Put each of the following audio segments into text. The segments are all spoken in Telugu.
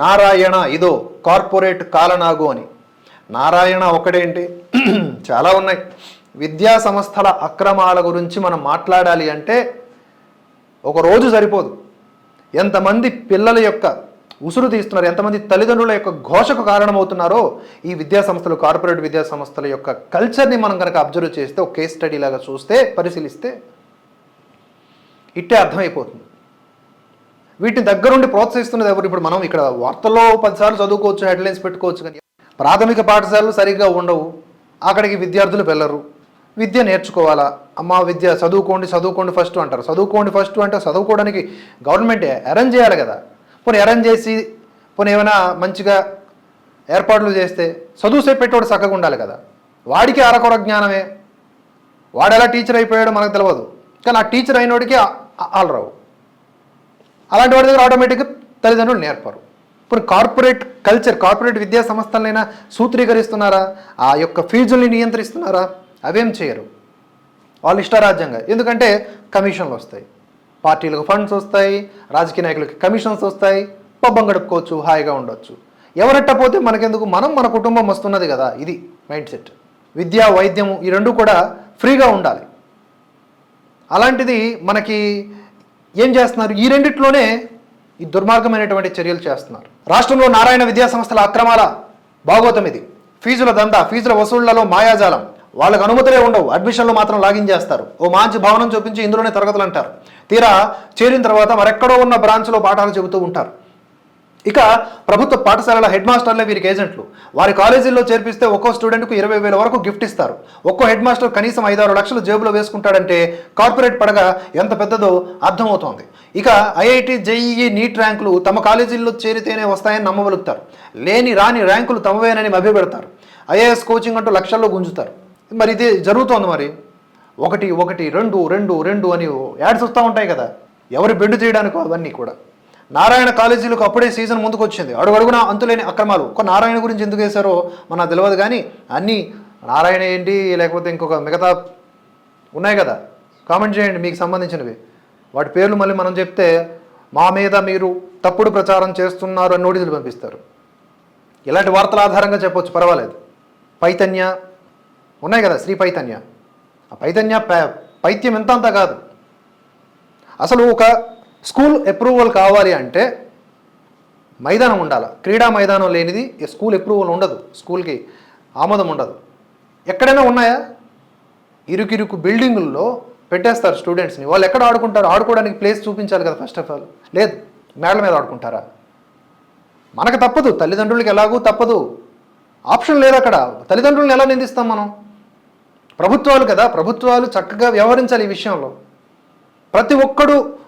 నారాయణ ఇదో కార్పొరేట్ కాలనాగు అని. నారాయణ ఒకటేంటి చాలా ఉన్నాయి. విద్యా సంస్థల అక్రమాల గురించి మనం మాట్లాడాలి అంటే ఒక రోజు సరిపోదు. ఎంతమంది పిల్లల యొక్క ఉసురు తీస్తున్నారు ఎంతమంది తల్లిదండ్రుల యొక్క ఘోషకు కారణమవుతున్నారో ఈ విద్యా సంస్థలు కార్పొరేట్ విద్యా సంస్థల యొక్క కల్చర్ని మనం కనుక అబ్జర్వ్ చేస్తే ఒక కేస్ స్టడీ లాగా చూస్తే పరిశీలిస్తే ఇట్టే అర్థమైపోతుంది. వీటిని దగ్గరుండి ప్రోత్సహిస్తున్నది ఎవరు? ఇప్పుడు మనం ఇక్కడ వార్తల్లో పదిసార్లు చదువుకోవచ్చు హెడ్లైన్స్ పెట్టుకోవచ్చు కానీ ప్రాథమిక పాఠశాలలు సరిగ్గా ఉండవు. అక్కడికి విద్యార్థులు వెళ్ళరు. విద్య నేర్చుకోవాలా? అమ్మ విద్య చదువుకోండి చదువుకోండి ఫస్ట్ అంటారు. చదువుకోండి ఫస్ట్ అంటే చదువుకోవడానికి గవర్నమెంట్ అరేంజ్ చేయాలి కదా. పోనీ అరేంజ్ చేసి పోనీ ఏమైనా మంచిగా ఏర్పాట్లు చేస్తే చదువు సేపు పెట్టేవాడు చక్కగా ఉండాలి కదా. వాడికి అరకొర జ్ఞానమే. వాడు ఎలా టీచర్ అయిపోయాడో మనకు తెలియదు కానీ ఆ టీచర్ అయినోడికి ఆలరావు అలాంటి వాడి దగ్గర ఆటోమేటిక్గా తల్లిదండ్రులు నేర్పరు. ఇప్పుడు కార్పొరేట్ కల్చర్ కార్పొరేట్ విద్యా సంస్థలైనా సూత్రీకరిస్తున్నారా? ఆ యొక్క ఫీజుల్ని నియంత్రిస్తున్నారా? అవేం చేయరు. వాళ్ళు ఇష్టారాజ్యంగా. ఎందుకంటే కమిషన్లు వస్తాయి. పార్టీలకు ఫండ్స్ వస్తాయి రాజకీయ నాయకులకి కమిషన్స్ వస్తాయి పబ్బం గడుపుకోవచ్చు హాయిగా ఉండొచ్చు. ఎవరెట్టపోతే మనకెందుకు? మనం మన కుటుంబం వస్తున్నది కదా ఇది మైండ్ సెట్. విద్య వైద్యం ఈ రెండు కూడా ఫ్రీగా ఉండాలి. అలాంటిది మనకి ఏం చేస్తున్నారు? ఈ రెండిట్లోనే ఈ దుర్మార్గమైనటువంటి చర్యలు చేస్తున్నారు. రాష్ట్రంలో నారాయణ విద్యా సంస్థల అక్రమాల భాగోతం ఇది. ఫీజుల దందా ఫీజుల వసూళ్ళలో మాయాజాలం. వాళ్ళకి అనుమతులే ఉండవు. అడ్మిషన్లు మాత్రం లాగిన్ చేస్తారు. ఓ మంచి భవనం చూపించి ఇందులోనే తరగతులు అంటారు. తీరా చేరిన తర్వాత మరెక్కడో ఉన్న బ్రాంచ్లో పాఠాలు చెబుతూ ఉంటారు. ఇక ప్రభుత్వ పాఠశాలల హెడ్ మాస్టర్లే వీరికి ఏజెంట్లు. వారి కాలేజీల్లో చేర్పిస్తే ఒక్కో స్టూడెంట్కు ఇరవై వేల వరకు గిఫ్ట్ ఇస్తారు. ఒక్కో హెడ్ మాస్టర్ కనీసం ఐదారు లక్షలు జేబులో వేసుకుంటాడంటే కార్పొరేట్ పడగ ఎంత పెద్దదో అర్థమవుతోంది. ఇక ఐఐటి జేఈఈ నీట్ ర్యాంకులు తమ కాలేజీల్లో చేరితేనే వస్తాయని నమ్మగలుగుతారు లేని రాని ర్యాంకులు తమవేనని మభ్యపెడతారు. ఐఏఎస్ కోచింగ్ అంటూ లక్షల్లో గుంజుతారు. మరి ఇది జరుగుతోంది మరి. ఒకటి ఒకటి రెండు రెండు రెండు అని యాడ్స్ వస్తూ ఉంటాయి కదా. ఎవరు బెండు చేయడానికో అవన్నీ కూడా. నారాయణ కాలేజీలకు అప్పుడే సీజన్ ముందుకు వచ్చింది అడుగడుగున అంతులేని అక్రమాలు. ఒక నారాయణ గురించి ఎందుకు వేశారో మనకు తెలియదు కానీ అన్నీ నారాయణ ఏంటి లేకపోతే ఇంకొక మిగతా ఉన్నాయి కదా? కామెంట్ చేయండి మీకు సంబంధించినవి. వాటి పేర్లు మళ్ళీ మనం చెప్తే మా మీద మీరు తప్పుడు ప్రచారం చేస్తున్నారు అని నోటీసులు పంపిస్తారు. ఇలాంటి వార్తల ఆధారంగా చెప్పొచ్చు పర్వాలేదు. పైతన్య ఉన్నాయి కదా శ్రీ పైతన్య. ఆ పైతన్య పై- పైత్యం ఎంత అంత కాదు. అసలు ఒక స్కూల్ అప్రూవల్ కావాలి అంటే మైదానం ఉండాలి. క్రీడా మైదానం లేనిది స్కూల్ అప్రూవల్ ఉండదు. స్కూల్కి ఆమోదం ఉండదు. ఎక్కడైనా ఉన్నాయా? ఇరుకిరుకు బిల్డింగుల్లో పెట్టేస్తారు స్టూడెంట్స్ని. వాళ్ళు ఎక్కడ ఆడుకుంటారు? ఆడుకోవడానికి ప్లేస్ చూపించాలి కదా ఫస్ట్ ఆఫ్ ఆల్ లేదు. మేడల మీద ఆడుకుంటారా? మనకు తప్పదు. తల్లిదండ్రులకి ఎలాగూ తప్పదు. ఆప్షన్ లేదు అక్కడ. తల్లిదండ్రులను ఎలా నిందిస్తాం మనం? ప్రభుత్వాలు కదా. ప్రభుత్వాలు చక్కగా వ్యవహరించాలి ఈ విషయంలో. ప్రతి ఒక్కడు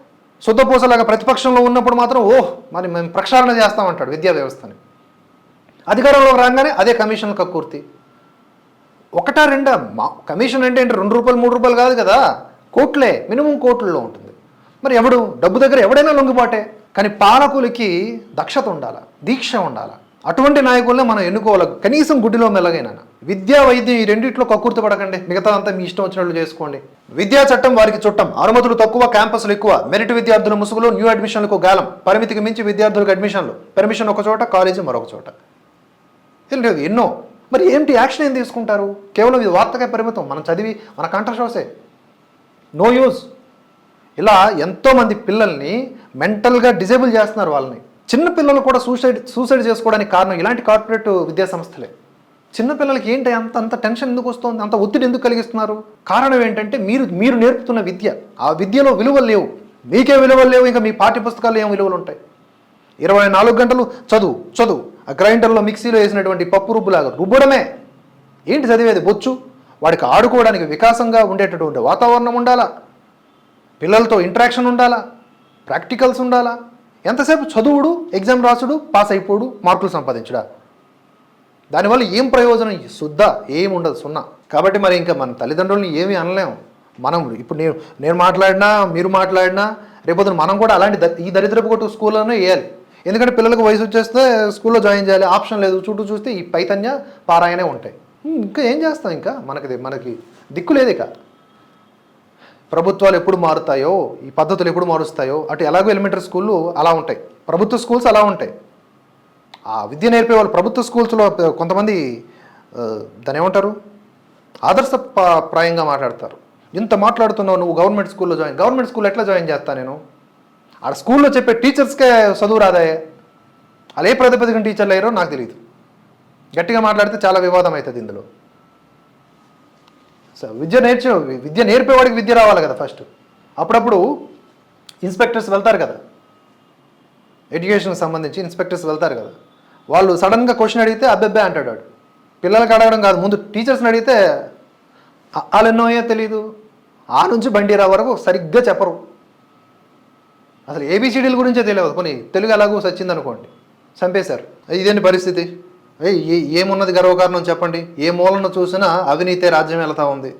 శుద్ధపూసలాగా ప్రతిపక్షంలో ఉన్నప్పుడు మాత్రం ఓహ్ మరి మేము ప్రక్షాళన చేస్తామంటాడు విద్యా వ్యవస్థని. అధికారంలో రాగానే అదే కమిషన్ కక్కుర్తి. ఒకటా రెండా? మా కమిషన్ అంటే ఏంటి? రెండు రూపాయలు మూడు రూపాయలు కాదు కదా. కోట్లే మినిమం కోట్లలో ఉంటుంది. మరి ఎవడు? డబ్బు దగ్గర ఎవడైనా లొంగిపాటే. కానీ పాలకులకి దక్షత ఉండాలి? దీక్ష ఉండాలి? అటువంటి నాయకులనే మనం ఎన్నుకోవాలి. కనీసం గుడ్డిలో మెల్లగైనా. విద్యా వైద్యం ఈ రెండిట్లో కక్కుర్తి పడకండి. మిగతా అంతా మీ ఇష్టం వచ్చినట్లు చేసుకోండి. విద్యా చట్టం వారికి చుట్టం. అనుమతులు తక్కువ క్యాంపస్లు ఎక్కువ. మెరిట్ విద్యార్థుల ముసుగులో న్యూ అడ్మిషన్లకు గాలం. పరిమితికి మించి విద్యార్థులకు అడ్మిషన్లు. పర్మిషన్ ఒక చోట కాలేజీ మరొక చోట. లేదు ఎన్నో. మరి ఏంటి? యాక్షన్ ఏం తీసుకుంటారు? కేవలం ఇది వార్తకే పరిమితం. మనం చదివి మన కంఠశ్వాసే నో యూజ్. ఇలా ఎంతోమంది పిల్లల్ని మెంటల్గా డిజేబుల్ చేస్తున్నారు వాళ్ళని. చిన్నపిల్లలు కూడా సూసైడ్ సూసైడ్ చేసుకోవడానికి కారణం ఇలాంటి కార్పొరేట్ విద్యాసంస్థలే. చిన్నపిల్లలకి ఏంటి అంత అంత టెన్షన్ ఎందుకు వస్తుంది? అంత ఒత్తిడి ఎందుకు కలిగిస్తున్నారు? కారణం ఏంటంటే మీరు మీరు నేర్పుతున్న విద్య. ఆ విద్యలో విలువలు లేవు. మీకే విలువలు లేవు. ఇంకా మీ పాఠ్య పుస్తకాలు ఏం విలువలు ఉంటాయి? ఇరవై నాలుగు గంటలు చదువు చదువు. ఆ గ్రైండర్లో మిక్సీలో వేసినటువంటి పప్పు రుబ్బులాగా రుబ్బడమే. ఏంటి చదివేది? బొచ్చు. వాడికి ఆడుకోవడానికి వికాసంగా ఉండేటటువంటి వాతావరణం ఉండాలా? పిల్లలతో ఇంటరాక్షన్ ఉండాలా? ప్రాక్టికల్స్ ఉండాలా? ఎంతసేపు చదువుడు ఎగ్జామ్ రాసుడు పాస్ అయిపోడు మార్కులు సంపాదించుడా? దానివల్ల ఏం ప్రయోజనం? శుద్ధ ఏం ఉండదు సున్నా. కాబట్టి మరి ఇంకా మన తల్లిదండ్రులని ఏమీ అనలేము మనం ఇప్పుడు నేను నేను మాట్లాడినా మీరు మాట్లాడినా రేపొద్దున మనం కూడా అలాంటి ద- ఈ దరిద్రపు కొట్టు స్కూల్లోనే వేయాలి. ఎందుకంటే పిల్లలకు వయసు వచ్చేస్తే స్కూల్లో జాయిన్ చేయాలి ఆప్షన్ లేదు. చుట్టూ చూస్తే ఈ పైతన్య పారాయణే ఉంటాయి. ఇంకా ఏం చేస్తాం ఇంకా? మనకి మనకి దిక్కు లేదు ఇక ప్రభుత్వాలు ఎప్పుడు మారుతాయో ఈ పద్ధతులు ఎప్పుడు మారుస్తాయో అటు ఎలాగో ఎలిమెంటరీ స్కూళ్ళు అలా ఉంటాయి. ప్రభుత్వ స్కూల్స్ అలా ఉంటాయి. ఆ విద్య నేర్పే వాళ్ళు ప్రభుత్వ స్కూల్స్లో కొంతమంది దాని ఏమంటారు? ఆదర్శ ప- ప్రాయంగా మాట్లాడతారు. ఇంత మాట్లాడుతున్నావు నువ్వు గవర్నమెంట్ స్కూల్లో జాయిన్ గవర్నమెంట్ స్కూల్ ఎట్లా జాయిన్ చేస్తా నేను? ఆడ స్కూల్లో చెప్పే టీచర్స్కే చదువు రాదాయే వాళ్ళు ఏ ప్రతిపదికన టీచర్లు అయ్యారో నాకు తెలియదు గట్టిగా మాట్లాడితే చాలా వివాదం అవుతుంది ఇందులో. విద్య నేర్చు విద్య నేర్పేవాడికి విద్య రావాలి కదా ఫస్ట్ అప్పుడప్పుడు ఇన్స్పెక్టర్స్ వెళ్తారు కదా. ఎడ్యుకేషన్కి సంబంధించి ఇన్స్పెక్టర్స్ వెళ్తారు కదా. వాళ్ళు సడన్గా క్వశ్చన్ అడిగితే అబ్బెబ్బే అంటాడు వాడు. పిల్లలకి అడగడం కాదు ముందు టీచర్స్ని అడిగితే వాళ్ళు ఎన్నో అయ్యో తెలీదు. ఆ నుంచి బండి రా వరకు సరిగ్గా చెప్పరు. అసలు ఏబీసీడీల గురించే తెలియదు. కొన్ని తెలుగు ఎలాగో సచ్చింది అనుకోండి చంపేశారు. ఇదేంటి పరిస్థితి? ఏమున్నది గర్వకారణం చెప్పండి? ఏ మూలన చూసినా అవినీతే రాజ్యం వెళతా ఉంది.